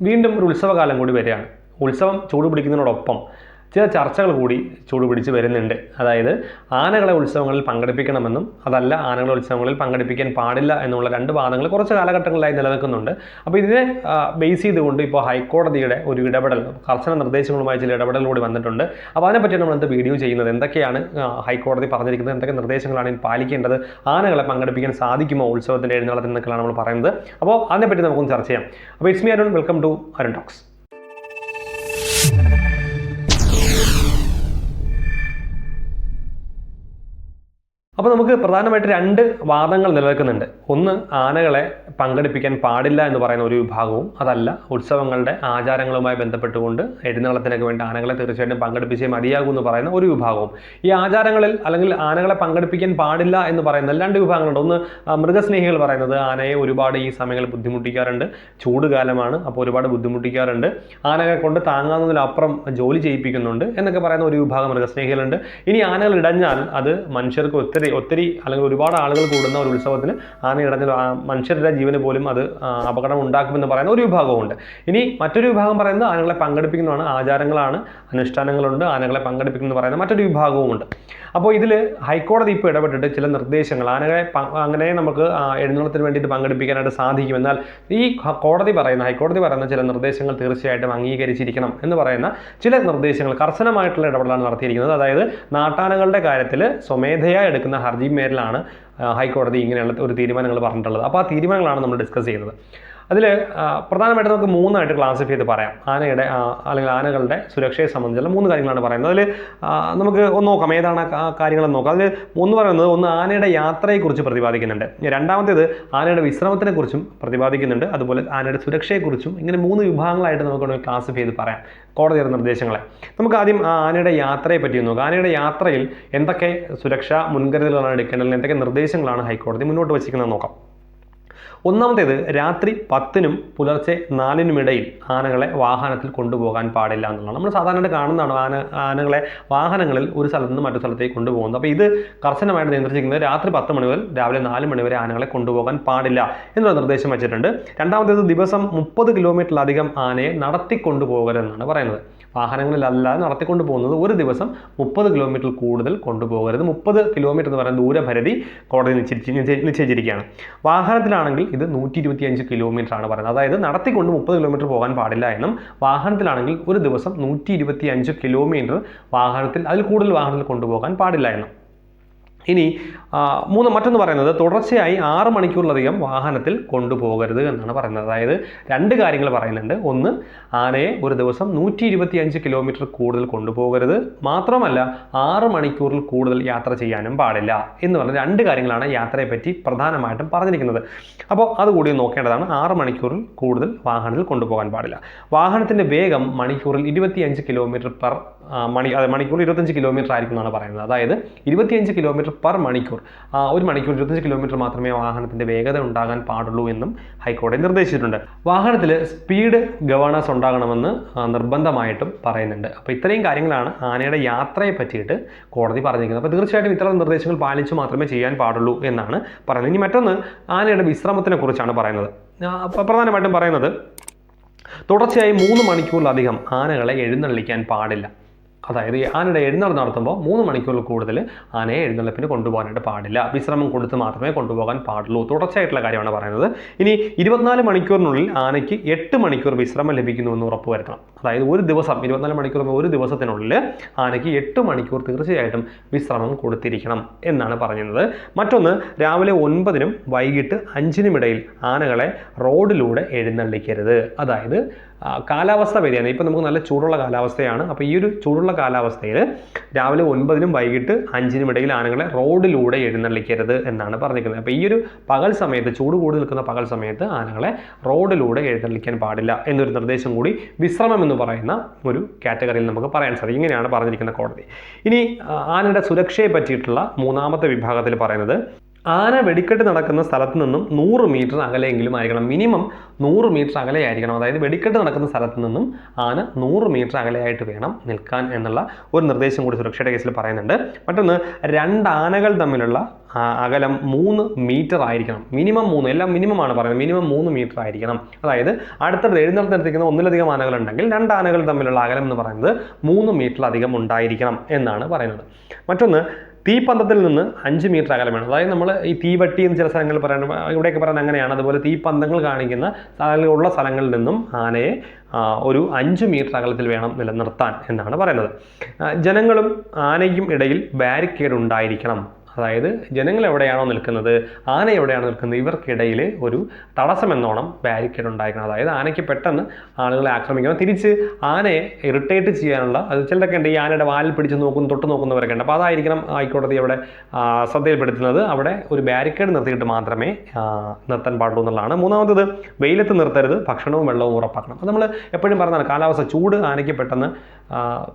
വീണ്ടും ഒരു ഉത്സവകാലം കൂടി വരികയാണ്. ഉത്സവം ചൂട് പിടിക്കുന്നതിനോടൊപ്പം ചില ചർച്ചകൾ കൂടി ചൂടുപിടിച്ച് വരുന്നുണ്ട്. അതായത് ആനകളെ ഉത്സവങ്ങളിൽ പങ്കെടുപ്പിക്കണമെന്നും അതല്ല ആനകളെ ഉത്സവങ്ങളിൽ പങ്കെടുപ്പിക്കാൻ പാടില്ല എന്നുള്ള രണ്ട് വാദങ്ങൾ കുറച്ച് കാലഘട്ടങ്ങളിലായി നിലനിൽക്കുന്നുണ്ട്. അപ്പോൾ ഇതിനെ ബേസ് ചെയ്തുകൊണ്ട് ഇപ്പോൾ ഹൈക്കോടതിയുടെ ഒരു ഇടപെടൽ കർശന നിർദ്ദേശങ്ങളുമായി ചില ഇടപെടൽ കൂടി വന്നിട്ടുണ്ട്. അപ്പോൾ അതിനെപ്പറ്റി നമ്മൾ എന്ത് വീഡിയോ ചെയ്യുന്നത്. എന്തൊക്കെയാണ് ഹൈക്കോടതി പറഞ്ഞിരിക്കുന്നത്? എന്തൊക്കെ നിർദ്ദേശങ്ങളാണ് ഇനി പാലിക്കേണ്ടത്? ആനകളെ പങ്കെടുപ്പിക്കാൻ സാധിക്കുമോ ഉത്സവത്തിന്റെ എഴുന്നള്ളത്തിൽ നിന്നൊക്കെയാണ് നമ്മൾ പറയുന്നത്. അപ്പോൾ അതിനെപ്പറ്റി നമുക്കൊന്ന് ചർച്ച ചെയ്യാം. അപ്പോൾ it's me Arun. Welcome to Arun talks. അപ്പോൾ നമുക്ക് പ്രധാനമായിട്ട് രണ്ട് വാദങ്ങൾ നിലനിൽക്കുന്നുണ്ട്. ഒന്ന് ആനകളെ പങ്കെടുപ്പിക്കാൻ പാടില്ല എന്ന് പറയുന്ന ഒരു വിഭാഗവും അതല്ല ഉത്സവങ്ങളുടെ ആചാരങ്ങളുമായി ബന്ധപ്പെട്ടുകൊണ്ട് എഴുന്നള്ളത്തിനൊക്കെ വേണ്ടി ആനകളെ തീർച്ചയായിട്ടും പങ്കെടുപ്പിച്ചേ മതിയാകൂ എന്ന് പറയുന്ന ഒരു വിഭാഗവും. ഈ ആചാരങ്ങളിൽ അല്ലെങ്കിൽ ആനകളെ പങ്കെടുപ്പിക്കാൻ പാടില്ല എന്ന് പറയുന്ന രണ്ട് വിഭാഗങ്ങളുണ്ട്. ഒന്ന് മൃഗസ്നേഹികൾ പറയുന്നത് ആനയെ ഒരുപാട് ഈ സമയങ്ങളിൽ ബുദ്ധിമുട്ടിക്കാറുണ്ട്. ചൂട് കാലമാണ് അപ്പോൾ ഒരുപാട് ബുദ്ധിമുട്ടിക്കാറുണ്ട്. ആനകളെ കൊണ്ട് താങ്ങാവുന്നതിലപ്പുറം ജോലി ചെയ്യിപ്പിക്കുന്നുണ്ട് എന്നൊക്കെ പറയുന്ന ഒരു വിഭാഗം മൃഗസ്നേഹികളുണ്ട്. ഇനി ആനകൾ ഇടഞ്ഞാൽ അത് മനുഷ്യർക്ക് ഒത്തിരി ഒത്തിരി ഒത്തിരി അല്ലെങ്കിൽ ഒരുപാട് ആളുകൾ കൂടുന്ന ഒരു ഉത്സവത്തിന് ആന ഇടഞ്ഞ മനുഷ്യരുടെ ജീവന് പോലും അത് അപകടം ഉണ്ടാക്കുമെന്ന് പറയുന്ന ഒരു വിഭാഗമുണ്ട് ഇനി മറ്റൊരു വിഭാഗം പറയുന്നത് ആനകളെ പങ്കെടുപ്പിക്കുന്നതാണ്. ആചാരങ്ങളാണ് അനുഷ്ഠാനങ്ങളുണ്ട് ആനകളെ പങ്കെടുപ്പിക്കുന്നു പറയുന്ന മറ്റൊരു വിഭാഗവുമുണ്ട്. അപ്പോൾ ഇതിൽ ഹൈക്കോടതി ഇപ്പോൾ ഇടപെട്ടിട്ട് ചില നിർദ്ദേശങ്ങൾ ആനകളെ അങ്ങനെ നമുക്ക് എഴുന്നള്ളത്തിന് വേണ്ടിയിട്ട് പങ്കെടുപ്പിക്കാനായിട്ട് സാധിക്കും എന്നാൽ ഈ കോടതി പറയുന്ന ഹൈക്കോടതി പറയുന്ന ചില നിർദ്ദേശങ്ങൾ തീർച്ചയായിട്ടും അംഗീകരിച്ചിരിക്കണം എന്ന് പറയുന്ന ചില നിർദ്ദേശങ്ങൾ കർശനമായിട്ടുള്ള ഇടപെടലാണ് നടത്തിയിരിക്കുന്നത്. അതായത് നാട്ടാനകളുടെ കാര്യത്തിൽ സ്വമേധയാ എടുക്കുന്ന ഹർജിമേലിലാണ് മേലാണ് ഹൈക്കോടതി ഇങ്ങനെയുള്ള ഒരു തീരുമാനങ്ങൾ പറഞ്ഞിട്ടുള്ളത്. അപ്പോൾ ആ തീരുമാനങ്ങളാണ് നമ്മൾ ഡിസ്കസ് ചെയ്യുന്നത്. അതിൽ പ്രധാനമായിട്ട് നമുക്ക് മൂന്നായിട്ട് ക്ലാസിഫൈ ചെയ്ത് പറയാം. ആനയുടെ അല്ലെങ്കിൽ ആനകളുടെ സുരക്ഷയെ സംബന്ധിച്ചുള്ള മൂന്ന് കാര്യങ്ങളാണ് പറയുന്നത്. അതിൽ നമുക്ക് ഒന്ന് നോക്കാം. ഏതാണ് കാര്യങ്ങളെന്ന് നോക്കാം. അതിൽ മൂന്ന് പറയുന്നത് ഒന്ന് ആനയുടെ യാത്രയെക്കുറിച്ച് പ്രതിപാദിക്കുന്നുണ്ട്. രണ്ടാമത്തേത് ആനയുടെ വിശ്രമത്തിനെക്കുറിച്ചും പ്രതിപാദിക്കുന്നുണ്ട്. അതുപോലെ ആനയുടെ സുരക്ഷയെക്കുറിച്ചും ഇങ്ങനെ മൂന്ന് വിഭാഗങ്ങളായിട്ട് നമുക്ക് ക്ലാസിഫൈ ചെയ്ത് പറയാം. കോടതിയുടെ നിർദ്ദേശങ്ങളെ. നമുക്ക് ആദ്യം ആനയുടെ യാത്രയെ പറ്റി നോക്കാം. ആനയുടെ യാത്രയിൽ എന്തൊക്കെ സുരക്ഷാ മുൻകരുതലുകളാണ് എടുക്കേണ്ടത്? എന്തൊക്കെ നിർദ്ദേശങ്ങളാണ് ഹൈക്കോടതി മുന്നോട്ട് വച്ചിരിക്കുന്നത് നോക്കാം. ഒന്നാമത്തേത് രാത്രി പത്തിനും പുലർച്ചെ നാലിനുമിടയിൽ ആനകളെ വാഹനത്തിൽ കൊണ്ടുപോകാൻ പാടില്ല എന്നുള്ളതാണ്. നമ്മൾ സാധാരണ കാണുന്നതാണ് ആന ആനകളെ വാഹനങ്ങളിൽ ഒരു സ്ഥലത്ത് നിന്ന് മറ്റു സ്ഥലത്തേക്ക് കൊണ്ടുപോകുന്നത്. അപ്പോൾ ഇത് കർശനമായിട്ട് നിയന്ത്രിച്ചിരിക്കുന്നത് രാത്രി പത്ത് മണി മുതൽ രാവിലെ നാല് മണി വരെ ആനകളെ കൊണ്ടുപോകാൻ പാടില്ല എന്നുള്ള നിർദ്ദേശം വെച്ചിട്ടുണ്ട്. രണ്ടാമത്തേത് ദിവസം മുപ്പത് കിലോമീറ്ററിലധികം ആനയെ നടത്തിക്കൊണ്ടുപോകരുതെന്നാണ് പറയുന്നത്. വാഹനങ്ങളിലല്ലാതെ നടത്തിക്കൊണ്ട് പോകുന്നത്. ഒരു ദിവസം മുപ്പത് കിലോമീറ്റർ കൂടുതൽ കൊണ്ടുപോകരുത്. മുപ്പത് കിലോമീറ്റർ എന്ന് പറയുന്ന ദൂരപരിധി കോടതി നിശ്ചയിച്ച് നിശ്ചയിച്ചിരിക്കുകയാണ്. വാഹനത്തിലാണെങ്കിൽ ഇത് നൂറ്റി ഇരുപത്തി അഞ്ച് കിലോമീറ്റർ ആണ് പറയുന്നത്. അതായത് നടത്തിക്കൊണ്ട് മുപ്പത് കിലോമീറ്റർ പോകാൻ പാടില്ല എന്നും വാഹനത്തിലാണെങ്കിൽ ഒരു ദിവസം നൂറ്റി ഇരുപത്തി അഞ്ച് കിലോമീറ്റർ വാഹനത്തിൽ അതിൽ കൂടുതൽ വാഹനത്തിൽ കൊണ്ടുപോകാൻ പാടില്ല എന്നും. ഇനി മൂന്ന് മറ്റൊന്ന് പറയുന്നത് തുടർച്ചയായി ആറ് മണിക്കൂറിലധികം വാഹനത്തിൽ കൊണ്ടുപോകരുത് എന്നാണ് പറയുന്നത്. അതായത് രണ്ട് കാര്യങ്ങൾ പറയുന്നുണ്ട്. ഒന്ന് ആനയെ ഒരു ദിവസം നൂറ്റി ഇരുപത്തി അഞ്ച് കിലോമീറ്റർ കൂടുതൽ കൊണ്ടുപോകരുത്. മാത്രമല്ല ആറ് മണിക്കൂറിൽ കൂടുതൽ യാത്ര ചെയ്യാനും പാടില്ല എന്ന് പറഞ്ഞ രണ്ട് കാര്യങ്ങളാണ് യാത്രയെപ്പറ്റി പ്രധാനമായിട്ടും പറഞ്ഞിരിക്കുന്നത്. അപ്പോൾ അതുകൂടി നോക്കേണ്ടതാണ്. ആറ് മണിക്കൂറിൽ കൂടുതൽ വാഹനത്തിൽ കൊണ്ടുപോകാൻ പാടില്ല. വാഹനത്തിന്റെ വേഗം മണിക്കൂറിൽ ഇരുപത്തിയഞ്ച് കിലോമീറ്റർ പെർ മണി അതെ മണിക്കൂർ ഇരുപത്തഞ്ച് കിലോമീറ്റർ ആയിരിക്കും എന്നാണ് പറയുന്നത്. അതായത് ഇരുപത്തിയഞ്ച് കിലോമീറ്റർ പെർ മണിക്കൂർ. ഒരു മണിക്കൂർ ഇരുപത്തഞ്ച് കിലോമീറ്റർ മാത്രമേ വാഹനത്തിന്റെ വേഗത ഉണ്ടാകാൻ പാടുള്ളൂ എന്നും ഹൈക്കോടതി നിർദ്ദേശിച്ചിട്ടുണ്ട്. വാഹനത്തിൽ സ്പീഡ് ഗവേണൻസ് ഉണ്ടാകണമെന്ന് നിർബന്ധമായിട്ടും പറയുന്നുണ്ട്. അപ്പോൾ ഇത്രയും കാര്യങ്ങളാണ് ആനയുടെ യാത്രയെ പറ്റിയിട്ട് കോടതി പറഞ്ഞിരിക്കുന്നത്. അപ്പോൾ തീർച്ചയായിട്ടും ഇത്തരം നിർദ്ദേശങ്ങൾ പാലിച്ചു മാത്രമേ ചെയ്യാൻ പാടുള്ളൂ എന്നാണ് പറയുന്നത്. ഇനി മറ്റൊന്ന് ആനയുടെ വിശ്രമത്തിനെ കുറിച്ചാണ് പറയുന്നത്. പ്രധാനമായിട്ടും പറയുന്നത് തുടർച്ചയായി മൂന്ന് മണിക്കൂറിലധികം ആനകളെ എഴുന്നള്ളിക്കാൻ പാടില്ല. അതായത് ആനയുടെ എഴുന്നള്ളി നടത്തുമ്പോൾ മൂന്ന് മണിക്കൂറിൽ കൂടുതൽ ആനയെ എഴുന്നള്ളിപ്പിന് കൊണ്ടുപോകാനായിട്ട് പാടില്ല. വിശ്രമം കൊടുത്ത് മാത്രമേ കൊണ്ടുപോകാൻ പാടുള്ളൂ. തുടർച്ചയായിട്ടുള്ള കാര്യമാണ് പറയുന്നത്. ഇനി ഇരുപത്തിനാല് മണിക്കൂറിനുള്ളിൽ ആനയ്ക്ക് എട്ട് മണിക്കൂർ വിശ്രമം ലഭിക്കുന്നു എന്ന് ഉറപ്പുവരുത്തണം അതായത് ഒരു ദിവസം ഇരുപത്തിനാല് മണിക്കൂർ ഒരു ദിവസത്തിനുള്ളിൽ ആനയ്ക്ക് എട്ട് മണിക്കൂർ തീർച്ചയായിട്ടും വിശ്രമം കൊടുത്തിരിക്കണം എന്നാണ് പറയുന്നത് മറ്റൊന്ന് രാവിലെ ഒൻപതിനും വൈകിട്ട് അഞ്ചിനും ഇടയിൽ ആനകളെ റോഡിലൂടെ എഴുന്നള്ളിക്കരുത്. അതായത് കാലാവസ്ഥ വ്യതിയാനം. ഇപ്പം നമുക്ക് നല്ല ചൂടുള്ള കാലാവസ്ഥയാണ്. അപ്പോൾ ഈ ഒരു ചൂടുള്ള കാലാവസ്ഥയിൽ രാവിലെ ഒൻപതിനും വൈകിട്ട് അഞ്ചിനും ഇടയിൽ ആനകളെ റോഡിലൂടെ എഴുന്നള്ളിക്കരുത് എന്നാണ് പറഞ്ഞിരിക്കുന്നത്. അപ്പോൾ ഈ ഒരു പകൽ സമയത്ത് ചൂട് കൂടി നിൽക്കുന്ന പകൽ സമയത്ത് ആനകളെ റോഡിലൂടെ എഴുന്നള്ളിക്കാൻ പാടില്ല എന്നൊരു നിർദ്ദേശം കൂടി വിശ്രമം എന്ന് പറയുന്ന ഒരു കാറ്റഗറിയിൽ നമുക്ക് പറയാൻ സാധിക്കും. ഇങ്ങനെയാണ് പറഞ്ഞിരിക്കുന്ന കോടതി. ഇനി ആനയുടെ സുരക്ഷയെ പറ്റിയിട്ടുള്ള മൂന്നാമത്തെ വിഭാഗത്തിൽ പറയുന്നത് ആന വെടിക്കെട്ട് നടക്കുന്ന സ്ഥലത്ത് നിന്നും നൂറ് മീറ്റർ അകലെയെങ്കിലും ആയിരിക്കണം. മിനിമം നൂറ് മീറ്റർ അകലെ ആയിരിക്കണം അതായത് വെടിക്കെട്ട് നടക്കുന്ന സ്ഥലത്ത് നിന്നും ആന നൂറ് മീറ്റർ അകലെയായിട്ട് വേണം നിൽക്കാൻ എന്നുള്ള ഒരു നിർദ്ദേശം കൂടി സുരക്ഷയുടെ കേസിൽ പറയുന്നുണ്ട്. മറ്റൊന്ന് രണ്ട് ആനകൾ തമ്മിലുള്ള അകലം മൂന്ന് മീറ്റർ ആയിരിക്കണം. മിനിമം മൂന്ന് എല്ലാം മിനിമം ആണ് പറയുന്നത്. മിനിമം മൂന്ന് മീറ്റർ ആയിരിക്കണം. അതായത് അടുത്തത് എഴുന്നേൽത്തിരിക്കുന്ന ഒന്നിലധികം ആനകളുണ്ടെങ്കിൽ രണ്ട് ആനകൾ തമ്മിലുള്ള അകലം എന്ന് പറയുന്നത് മൂന്ന് മീറ്ററിലധികം ഉണ്ടായിരിക്കണം എന്നാണ് പറയുന്നത്. മറ്റൊന്ന് തീപ്പന്തത്തിൽ നിന്ന് അഞ്ച് മീറ്റർ അകലം വേണം അതായത് നമ്മൾ ഈ തീവട്ടി എന്ന് ചില സ്ഥലങ്ങളിൽ പറയുന്നത് ഇവിടെയൊക്കെ പറയുന്നത് അങ്ങനെയാണ്. അതുപോലെ തീപ്പന്തങ്ങൾ കാണിക്കുന്ന സ്ഥലങ്ങളുള്ള സ്ഥലങ്ങളിൽ നിന്നും ആനയെ ഒരു അഞ്ച് മീറ്റർ അകലത്തിൽ വേണം നിലനിർത്താൻ എന്നാണ് പറയുന്നത്. ജനങ്ങളും ആനയ്ക്കും ഇടയിൽ ബാരിക്കേഡ് ഉണ്ടായിരിക്കണം. അതായത് ജനങ്ങൾ എവിടെയാണോ നിൽക്കുന്നത് ആന എവിടെയാണോ നിൽക്കുന്നത് ഇവർക്കിടയിൽ ഒരു തടസ്സം എന്നോണം ബാരിക്കേഡ് ഉണ്ടായിരിക്കണം. അതായത് ആനയ്ക്ക് പെട്ടെന്ന് ആളുകളെ ആക്രമിക്കണം. തിരിച്ച് ആനയെ ഇറിറ്റേറ്റ് ചെയ്യാനുള്ള അത് ചിലരൊക്കെ ഉണ്ട് ഈ ആനയുടെ വാലിൽ പിടിച്ച് നോക്കുന്ന തൊട്ട് നോക്കുന്നവരൊക്കെ ഉണ്ട്. അപ്പോൾ അതായിരിക്കണം ഹൈക്കോടതി അവിടെ ശ്രദ്ധയിൽപ്പെടുത്തുന്നത്. അവിടെ ഒരു ബാരിക്കേഡ് നിർത്തിയിട്ട് മാത്രമേ നിർത്താൻ പാടുള്ളൂ എന്നുള്ളതാണ്. മൂന്നാമത്തത് വെയിലത്ത് നിർത്തരുത് ഭക്ഷണവും വെള്ളവും ഉറപ്പാക്കണം. അത് നമ്മൾ എപ്പോഴും പറഞ്ഞതാണ് കാലാവസ്ഥ ചൂട് ആനയ്ക്ക് പെട്ടെന്ന്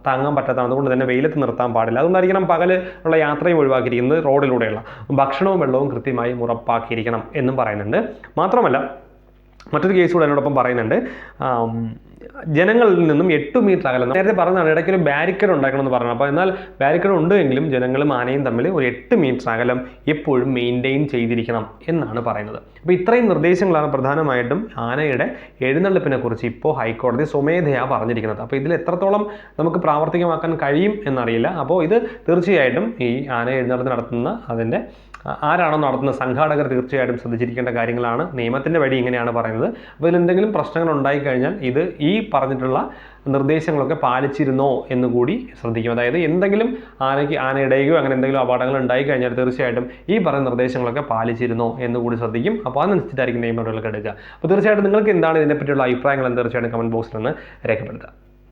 താങ്ങാൻ പറ്റാത്തതാണ്. അതുകൊണ്ട് തന്നെ വെയിലത്ത് നിർത്താൻ പാടില്ല. അതുകൊണ്ടായിരിക്കണം പകൽ ഉള്ള യാത്രയും ഒഴിവാക്കിയിരിക്കുന്നത് റോഡിലൂടെയുള്ള. ഭക്ഷണവും വെള്ളവും കൃത്യമായും ഉറപ്പാക്കിയിരിക്കണം എന്നും പറയുന്നുണ്ട്. മാത്രമല്ല മറ്റൊരു കേസ് കൂടെ എന്നോടൊപ്പം പറയുന്നുണ്ട്. ജനങ്ങളിൽ നിന്നും എട്ട് മീറ്റർ അകലം. നേരത്തെ പറഞ്ഞതാണ് ഇടയ്ക്ക് ഒരു ബാരിക്കേഡ് ഉണ്ടാക്കണം എന്ന് പറഞ്ഞു അപ്പോൾ എന്നാൽ ബാരിക്കേഡ് ഉണ്ടെങ്കിലും ജനങ്ങളും ആനയും തമ്മിൽ ഒരു എട്ട് മീറ്റർ അകലം എപ്പോഴും മെയിന്റെയിൻ ചെയ്തിരിക്കണം എന്നാണ് പറയുന്നത്. അപ്പോൾ ഇത്രയും നിർദ്ദേശങ്ങളാണ് പ്രധാനമായിട്ടും ആനയുടെ എഴുന്നള്ളിപ്പിനെ കുറിച്ച് ഇപ്പോൾ ഹൈക്കോടതി സ്വമേധയാ പറഞ്ഞിരിക്കുന്നത്. അപ്പോൾ ഇതിൽ എത്രത്തോളം നമുക്ക് പ്രാവർത്തികമാക്കാൻ കഴിയും എന്നറിയില്ല. അപ്പോൾ ഇത് തീർച്ചയായിട്ടും ഈ ആന എഴുന്നള്ളത്ത് നടത്തുന്ന അതിന്റെ ആരാണോ നടത്തുന്ന സംഘാടകർ തീർച്ചയായിട്ടും ശ്രദ്ധിച്ചിരിക്കേണ്ട കാര്യങ്ങളാണ്. നിയമത്തിന്റെ വഴി ഇങ്ങനെയാണ് പറയുന്നത്. അപ്പോൾ ഇതിൽ എന്തെങ്കിലും പ്രശ്നങ്ങൾ ഉണ്ടായിക്കഴിഞ്ഞാൽ ഇത് ഈ പറഞ്ഞിട്ടുള്ള നിർദ്ദേശങ്ങളൊക്കെ പാലിച്ചിരുന്നോ എന്ന് കൂടി ശ്രദ്ധിക്കും. അതായത് എന്തെങ്കിലും ആനയ്ക്ക് ആന ഇടയുകയോ അങ്ങനെ എന്തെങ്കിലും അപകടങ്ങൾ ഉണ്ടായി കഴിഞ്ഞാൽ തീർച്ചയായിട്ടും ഈ പറഞ്ഞ നിർദ്ദേശങ്ങളൊക്കെ പാലിച്ചിരുന്നോ എന്ന് കൂടി ശ്രദ്ധിക്കും. അപ്പോൾ അതനുസരിച്ചിട്ടായിരിക്കും നിയമ നടപടികളൊക്കെ എടുക്കുക. അപ്പോൾ തീർച്ചയായിട്ടും നിങ്ങൾക്ക് എന്താണ് ഇതിനെപ്പറ്റിയുള്ള അഭിപ്രായങ്ങൾ എന്ന് തീർച്ചയായിട്ടും കമന്റ് ബോക്സിൽ നിന്ന് രേഖപ്പെടുത്തുക.